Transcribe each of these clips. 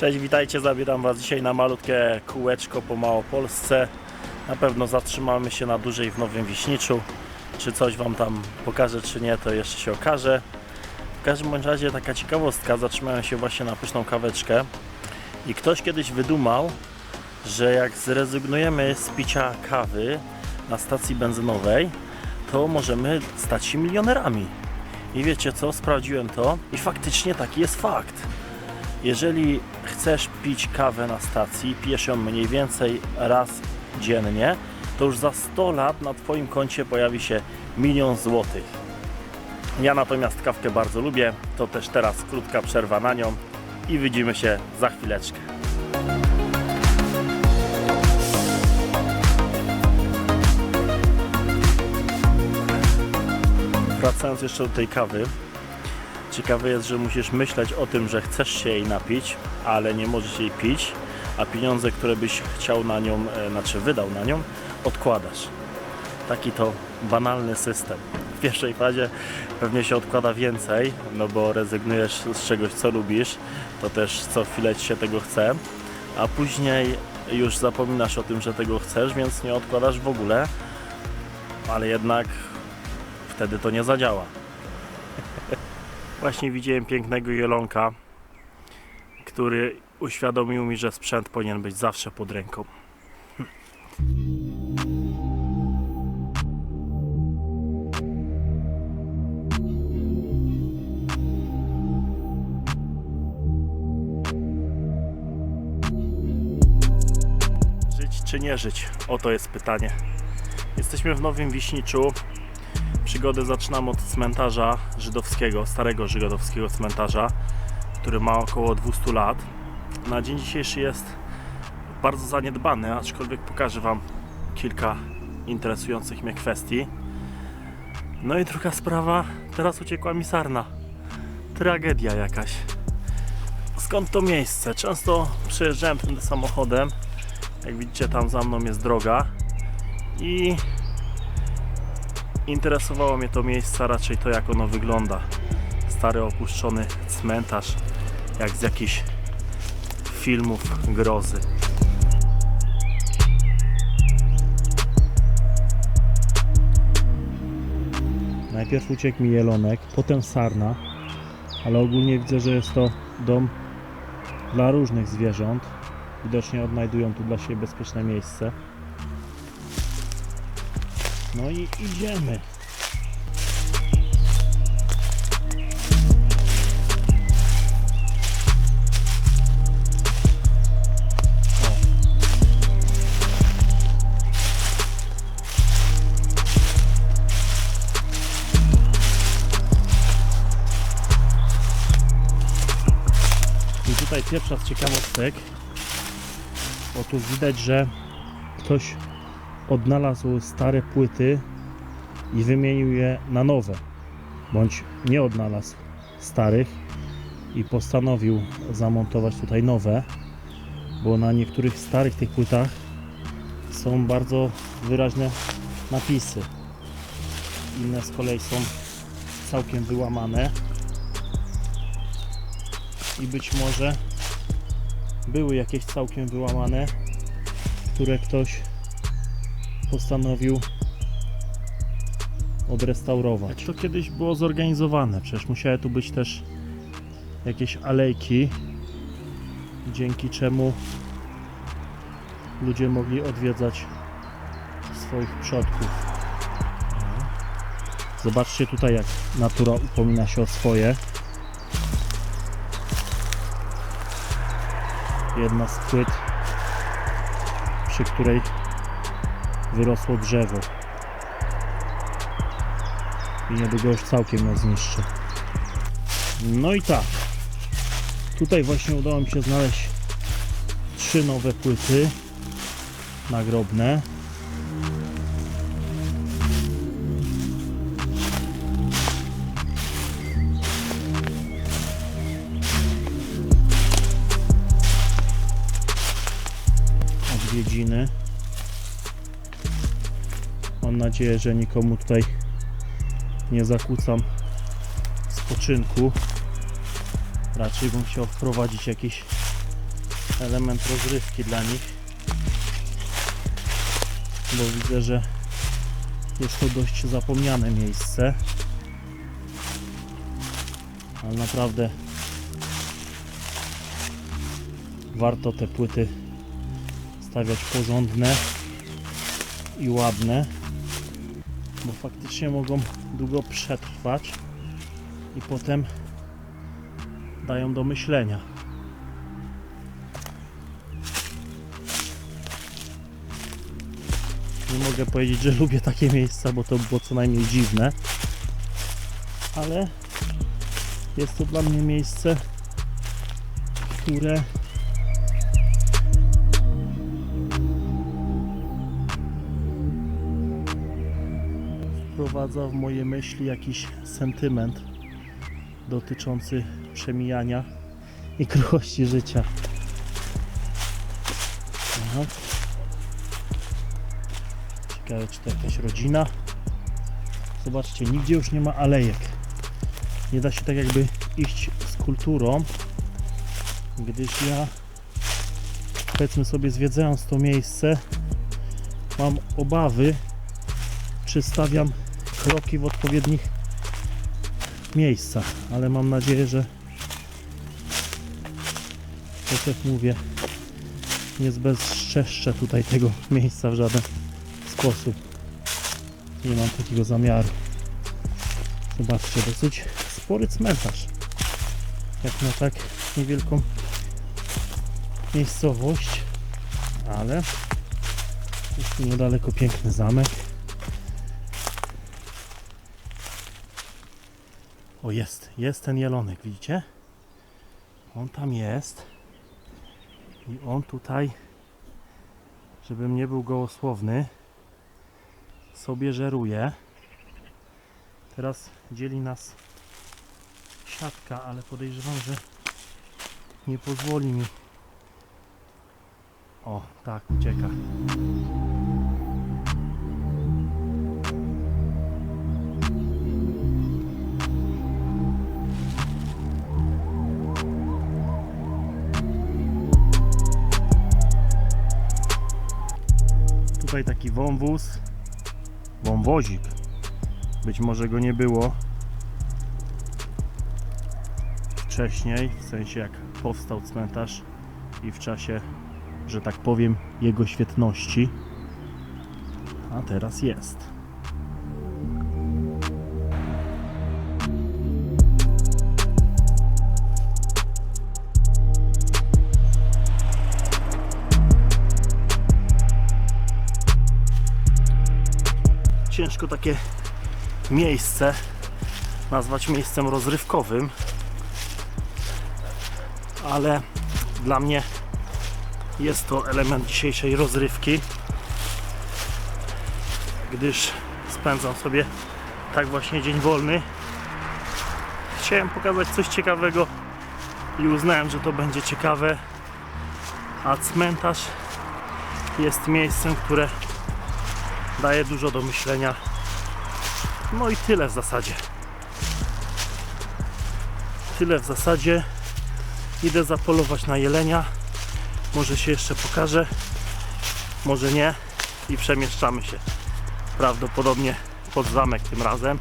Cześć, witajcie, zabieram Was dzisiaj na malutkie kółeczko po Małopolsce. Na pewno zatrzymamy się na dłużej w Nowym Wiśniczu. Czy coś Wam tam pokażę, czy nie, to jeszcze się okaże. W każdym bądź razie taka ciekawostka, zatrzymałem się właśnie na pyszną kaweczkę i ktoś kiedyś wydumał, że jak zrezygnujemy z picia kawy na stacji benzynowej, to możemy stać się milionerami. I wiecie co, sprawdziłem to i faktycznie taki jest fakt. Jeżeli chcesz pić kawę na stacji, pijesz ją mniej więcej raz dziennie, to już za 100 lat na Twoim koncie pojawi się milion złotych. Ja natomiast kawkę bardzo lubię, to też teraz krótka przerwa na nią i widzimy się za chwileczkę. Wracając jeszcze do tej kawy, Ciekawe jest, że musisz myśleć o tym, że chcesz się jej napić, ale nie możesz jej pić, a pieniądze, które byś chciał na nią, e, znaczy wydał na nią, odkładasz. Taki to banalny system. W pierwszej fazie pewnie się odkłada więcej, no bo rezygnujesz z czegoś, co lubisz, to też co chwilę ci się tego chce, a później już zapominasz o tym, że tego chcesz, więc nie odkładasz w ogóle, ale jednak wtedy to nie zadziała. Właśnie widziałem pięknego jelonka, który uświadomił mi, że sprzęt powinien być zawsze pod ręką. Żyć czy nie żyć? Oto jest pytanie. Jesteśmy w Nowym Wiśniczu, Przygodę zaczynam od cmentarza żydowskiego, starego żydowskiego cmentarza, który ma około 200 lat. Na dzień dzisiejszy jest bardzo zaniedbany, aczkolwiek pokażę Wam kilka interesujących mnie kwestii. No i druga sprawa, teraz uciekła mi sarna. Tragedia jakaś. Skąd to miejsce? Często przejeżdżałem tym samochodem. Jak widzicie, tam za mną jest droga. I interesowało mnie to miejsce, raczej to jak ono wygląda. Stary opuszczony cmentarz, jak z jakichś filmów grozy. Najpierw uciekł mi jelonek, potem sarna, ale ogólnie widzę, że jest to dom dla różnych zwierząt. Widocznie odnajdują tu dla siebie bezpieczne miejsce. No i idziemy. I tutaj pierwsza z ciekawostek. Otóż widać, że ktoś odnalazł stare płyty i wymienił je na nowe, bądź nie odnalazł starych i postanowił zamontować tutaj nowe, bo na niektórych starych tych płytach są bardzo wyraźne napisy. Inne z kolei są całkiem wyłamane i być może były jakieś całkiem wyłamane, które ktoś postanowił odrestaurować. Jak to kiedyś było zorganizowane, przecież musiały tu być też jakieś alejki, dzięki czemu ludzie mogli odwiedzać swoich przodków. Zobaczcie tutaj, jak natura upomina się o swoje. Jedna z płyt, przy której wyrosło drzewo. I niedługo już całkiem ją zniszczy. No i tak. Tutaj właśnie udało mi się znaleźć trzy nowe płyty nagrobne. Odwiedziny. Mam nadzieję, że nikomu tutaj nie zakłócam spoczynku. Raczej bym chciał wprowadzić jakiś element rozrywki dla nich. Bo widzę, że jest to dość zapomniane miejsce. Ale naprawdę warto te płyty stawiać porządne i ładne, bo faktycznie mogą długo przetrwać i potem dają do myślenia. Nie mogę powiedzieć, że lubię takie miejsca, bo to było co najmniej dziwne, ale jest to dla mnie miejsce, które wprowadza w moje myśli jakiś sentyment dotyczący przemijania i kruchości życia. Aha. Ciekawe, czy to jakaś rodzina. Zobaczcie, nigdzie już nie ma alejek. Nie da się tak jakby iść z kulturą, gdyż ja powiedzmy sobie zwiedzając to miejsce mam obawy, czy stawiam kroki w odpowiednich miejscach, ale mam nadzieję, że tak jak mówię, nie zbezczeszczę tutaj tego miejsca w żaden sposób. Nie mam takiego zamiaru. Zobaczcie, dosyć spory cmentarz. Jak na tak niewielką miejscowość, ale jest tu niedaleko piękny zamek. O jest, jest ten jelonek, widzicie? On tam jest. I on tutaj, żebym nie był gołosłowny, sobie żeruje. Teraz dzieli nas siatka, ale podejrzewam, że nie pozwoli mi. O, tak, ucieka. Tutaj taki wąwóz, wąwozik. Być może go nie było wcześniej, w sensie jak powstał cmentarz i w czasie, że tak powiem, jego świetności. A teraz jest. Ciężko takie miejsce nazwać miejscem rozrywkowym, ale dla mnie jest to element dzisiejszej rozrywki, gdyż spędzam sobie tak właśnie dzień wolny. Chciałem pokazać coś ciekawego i uznałem, że to będzie ciekawe, a cmentarz jest miejscem, które daje dużo do myślenia. No i tyle w zasadzie. Tyle w zasadzie. Idę zapolować na jelenia. Może się jeszcze pokaże, może nie. I przemieszczamy się. Prawdopodobnie pod zamek tym razem.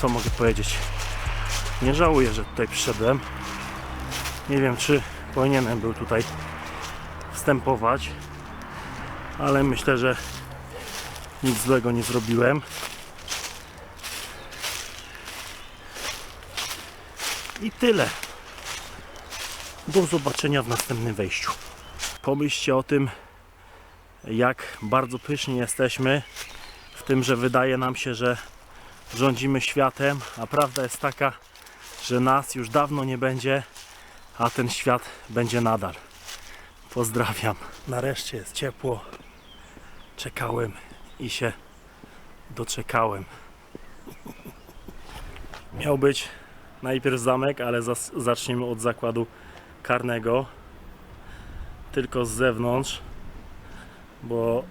Co mogę powiedzieć? Nie żałuję, że tutaj przyszedłem. Nie wiem, czy powinienem był tutaj wstępować, ale myślę, że nic złego nie zrobiłem. I tyle. Do zobaczenia w następnym wejściu. Pomyślcie o tym, jak bardzo pyszni jesteśmy w tym, że wydaje nam się, że rządzimy światem, a prawda jest taka, że nas już dawno nie będzie, a ten świat będzie nadal. Pozdrawiam. Nareszcie jest ciepło. Czekałem i się doczekałem. Miał być najpierw zamek, ale zaczniemy od zakładu karnego. Tylko z zewnątrz, bo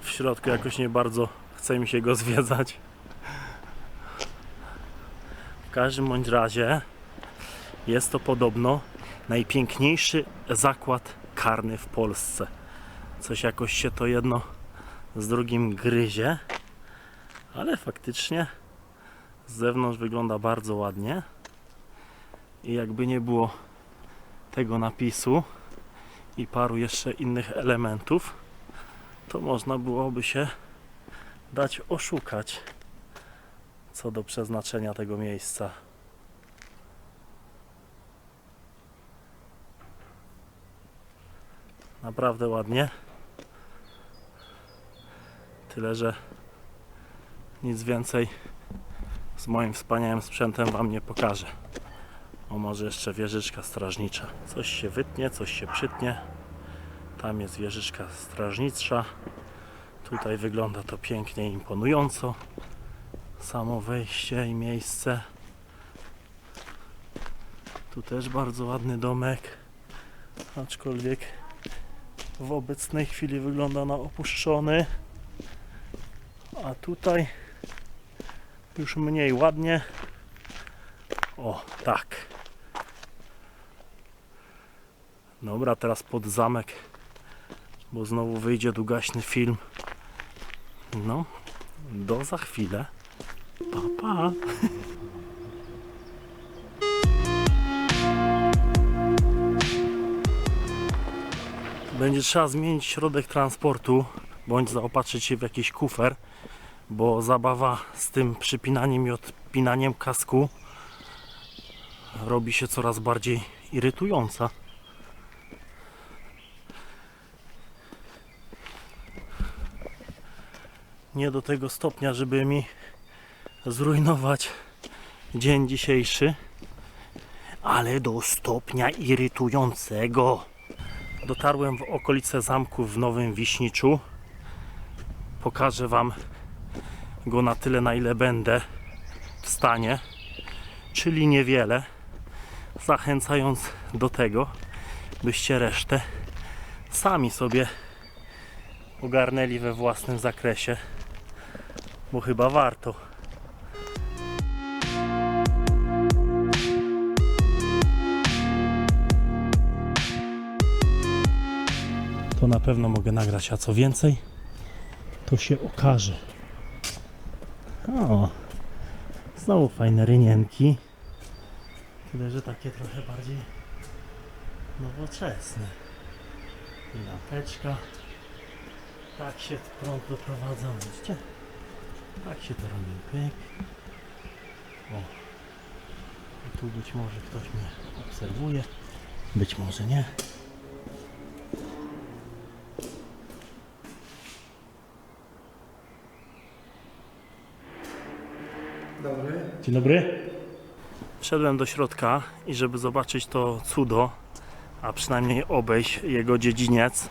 w środku jakoś nie bardzo chce mi się go zwiedzać. W każdym bądź razie jest to podobno najpiękniejszy zakład karny w Polsce. Coś jakoś się to jedno z drugim gryzie, ale faktycznie z zewnątrz wygląda bardzo ładnie. I jakby nie było tego napisu i paru jeszcze innych elementów, to można byłoby się dać oszukać co do przeznaczenia tego miejsca. Naprawdę ładnie. Tyle, że nic więcej z moim wspaniałym sprzętem Wam nie pokażę. O może jeszcze wieżyczka strażnicza. Coś się wytnie, coś się przytnie. Tam jest wieżyczka strażnicza. Tutaj wygląda to pięknie imponująco. Samo wejście i miejsce. Tu też bardzo ładny domek. Aczkolwiek w obecnej chwili wygląda na opuszczony. A tutaj już mniej ładnie. O, tak. Dobra, teraz pod zamek, bo znowu wyjdzie długaśny film. No, do za chwilę. Pa, pa. Będzie trzeba zmienić środek transportu, bądź zaopatrzyć się w jakiś kufer, bo zabawa z tym przypinaniem i odpinaniem kasku robi się coraz bardziej irytująca. Nie do tego stopnia, żeby mi zrujnować dzień dzisiejszy, ale do stopnia irytującego. Dotarłem w okolice zamku w Nowym Wiśniczu. Pokażę Wam go na tyle, na ile będę w stanie, czyli niewiele, zachęcając do tego, byście resztę sami sobie ogarnęli we własnym zakresie, bo chyba warto. To na pewno mogę nagrać, a co więcej, to się okaże. O, znowu fajne rynienki. Tyle, że takie trochę bardziej nowoczesne. I lampeczka. Tak się prąd doprowadza, widzicie? Tak się to robi, pyk. O. I tu być może ktoś mnie obserwuje, być może nie. Dzień dobry. Wszedłem do środka i żeby zobaczyć to cudo, a przynajmniej obejść jego dziedziniec,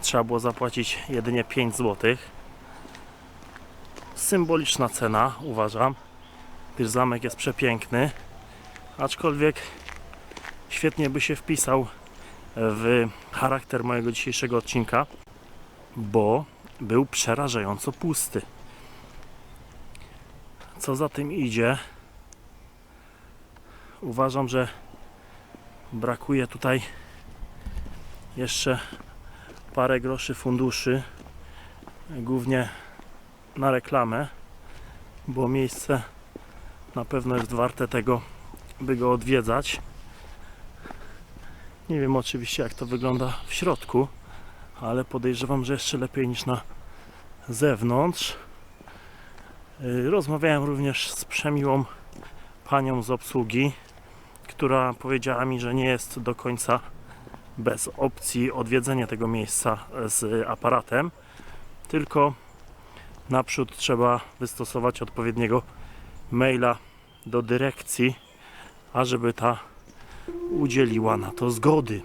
trzeba było zapłacić jedynie 5 zł. Symboliczna cena, uważam, gdyż zamek jest przepiękny, aczkolwiek świetnie by się wpisał w charakter mojego dzisiejszego odcinka, bo był przerażająco pusty. Co za tym idzie, uważam, że brakuje tutaj jeszcze parę groszy funduszy, głównie na reklamę, bo miejsce na pewno jest warte tego, by go odwiedzać. Nie wiem oczywiście jak to wygląda w środku, ale podejrzewam, że jeszcze lepiej niż na zewnątrz. Y, Rozmawiałem również z przemiłą panią z obsługi, która powiedziała mi, że nie jest do końca bez opcji odwiedzenia tego miejsca z aparatem, tylko naprzód trzeba wystosować odpowiedniego maila do dyrekcji, ażeby ta udzieliła na to zgody.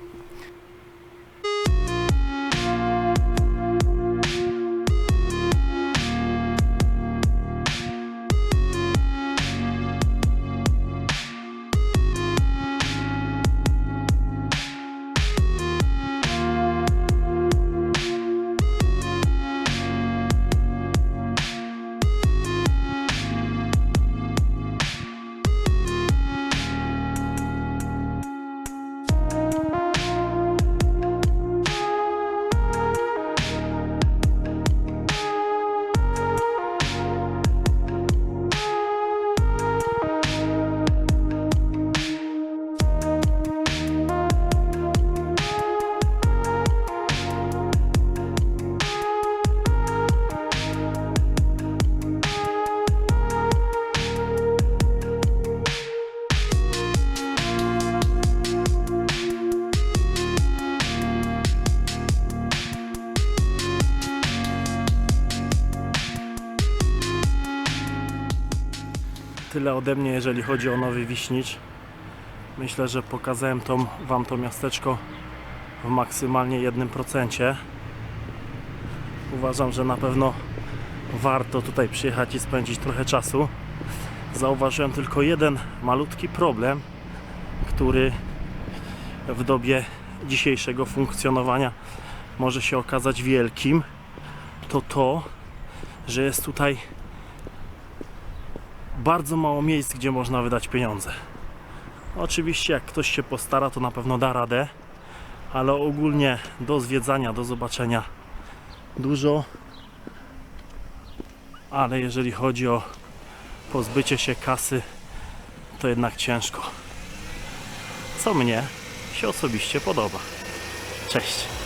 Tyle ode mnie, jeżeli chodzi o Nowy Wiśnicz. Myślę, że pokazałem tą, Wam to miasteczko w maksymalnie 1%. Uważam, że na pewno warto tutaj przyjechać i spędzić trochę czasu. Zauważyłem tylko jeden malutki problem, który w dobie dzisiejszego funkcjonowania może się okazać wielkim. To to, że jest tutaj bardzo mało miejsc, gdzie można wydać pieniądze. Oczywiście, jak ktoś się postara, to na pewno da radę, ale ogólnie do zwiedzania, do zobaczenia dużo. Ale jeżeli chodzi o pozbycie się kasy, to jednak ciężko. Co mnie się osobiście podoba. Cześć.